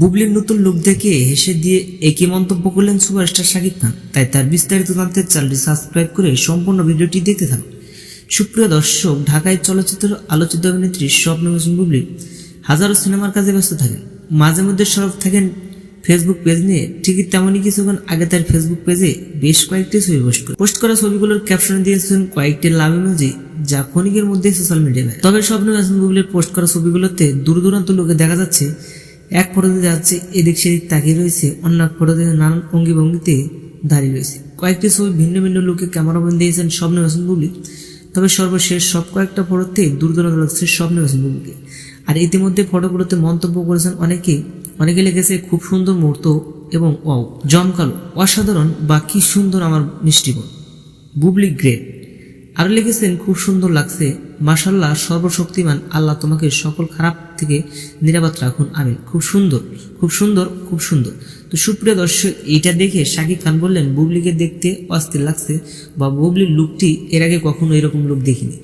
বুবলির নতুন লুক দেখে হেসে দিয়ে একই মন্তব্য করলেন সুপারস্টার শাকিব খান। তাই তার বিস্তারিত জানতে চ্যানেলটি সাবস্ক্রাইব করে সম্পূর্ণ ভিডিওটি দেখতে থাকুন। সুপ্রিয় দর্শক, ঢাকায় চলচ্চিত্র আলোচিত অভিনেত্রী স্বপ্ন হোসেন বুবলি হাজারো সিনেমার কাজে ব্যস্ত থাকেন। মাঝে মধ্যে সরব থাকেন ফেসবুক পেজ নিয়ে। ঠিকই তেমনই কিছুক্ষণ আগে তার ফেসবুক পেজে বেশ কয়েকটি ছবি পোস্ট করে পোস্ট করা ছবিগুলোর ক্যাপশনে দিয়েছেন কয়েকটি লাভ ইমোজি যা ক্ষণিকের মধ্যে সোশ্যাল মিডিয়ায় তবে স্বপ্ন হোসেন বুবলির পোস্ট করা ছবিগুলোতে দূর দূরান্ত লোকে দেখা যাচ্ছে এক ফটোতে যাচ্ছে, এদিক সেদিক তাকিয়ে রয়েছে, অন্য এক ফটোতে নানান অঙ্গি ভঙ্গিতে দাঁড়িয়ে রয়েছে। কয়েকটি ছবি ভিন্ন ভিন্ন লোকে ক্যামেরাবন্দি দিয়েছেন স্বপ্ন হোসেন বুবলি তবে সর্বশেষ সব কয়েকটা ফটোতেই দূর দূরান্ত লাগছে স্বপ্ন হোসেন বুবলিকে আর ইতিমধ্যে ফটোগুলোতে মন্তব্য করেছেন অনেকেই অনেকে লিখেছে, খুব সুন্দর মুহূর্ত এবং ওয়াও, জমকালো, অসাধারণ বা কি সুন্দর আমার মিষ্টি বুবলি গ্রেট আরও লিখেছেন, খুব সুন্দর লাগছে। মাসাল্লাহ সর্বশক্তিমান আল্লাহ তোমাকে সকল খারাপ থেকে নিরাপদ রাখুন। আমিন। খুব সুন্দর খুব সুন্দর খুব সুন্দর। তো সুপ্রিয় দর্শক এটা দেখে শাকিব খান বললেন, বুবলিকে দেখতে অস্থির লাগছে। বা, বুবলির লুকটি এর আগে কখনো এরকম লুক দেখিনি।